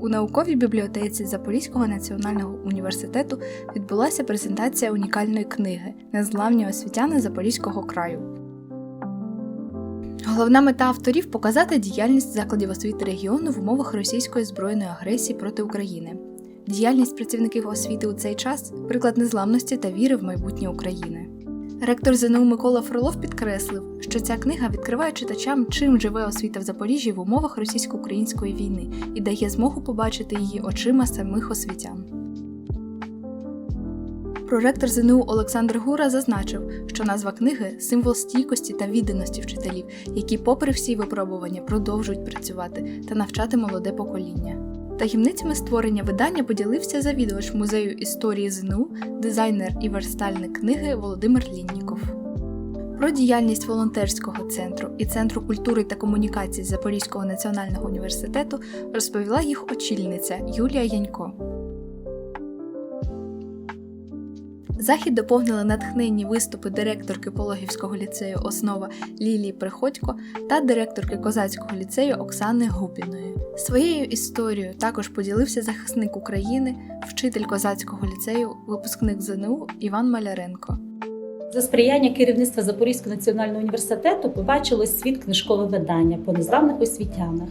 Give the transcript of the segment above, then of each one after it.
У науковій бібліотеці Запорізького національного університету відбулася презентація унікальної книги Незламні освітяни Запорізького краю. Головна мета авторів показати діяльність закладів освіти регіону в умовах російської збройної агресії проти України. Діяльність працівників освіти у цей час приклад незламності та віри в майбутнє України. Ректор ЗНУ Микола Фролов підкреслив, що ця книга відкриває читачам, чим живе освіта в Запоріжжі в умовах російсько-української війни і дає змогу побачити її очима самих освітян. Проректор ЗНУ Олександр Гура зазначив, що назва книги символ стійкості та відданості вчителів, які, попри всі випробування, продовжують працювати та навчати молоде покоління. Таємницями створення видання поділився завідувач музею історії ЗНУ, дизайнер і верстальник книги Володимир Лінніков. Про діяльність волонтерського центру і Центру культури та комунікацій Запорізького національного університету розповіла їх очільниця Юлія Янько. Захід доповнили натхненні виступи директорки Пологівського ліцею Основа Лілії Приходько та директорки Козацького ліцею Оксани Гупіної. Своєю історією також поділився захисник України, вчитель Козацького ліцею, випускник ЗНУ Іван Маляренко. За сприяння керівництва Запорізького національного університету побачило світ книжкове видання по незламних освітянах.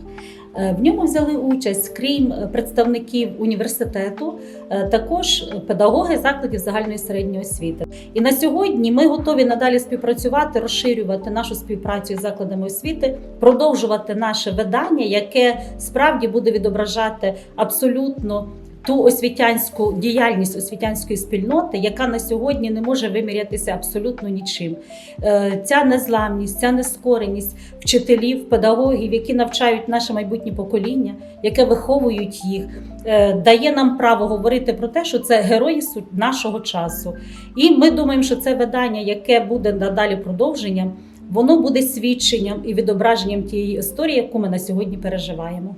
Е, В ньому взяли участь, крім представників університету, е, також педагоги закладів загальної середньої освіти. І на сьогодні ми готові надалі співпрацювати, розширювати нашу співпрацю з закладами освіти, продовжувати наше видання, яке справді буде відображати абсолютно ту освітянську діяльність освітянської спільноти, яка на сьогодні не може вимірятися абсолютно нічим. Е, Ця незламність, ця нескореність вчителів, педагогів, які навчають наше майбутнє покоління, яке виховують їх, е, дає нам право говорити про те, що це герої нашого часу. І ми думаємо, що це видання, яке буде надалі продовженням, воно буде свідченням і відображенням тієї історії, яку ми на сьогодні переживаємо.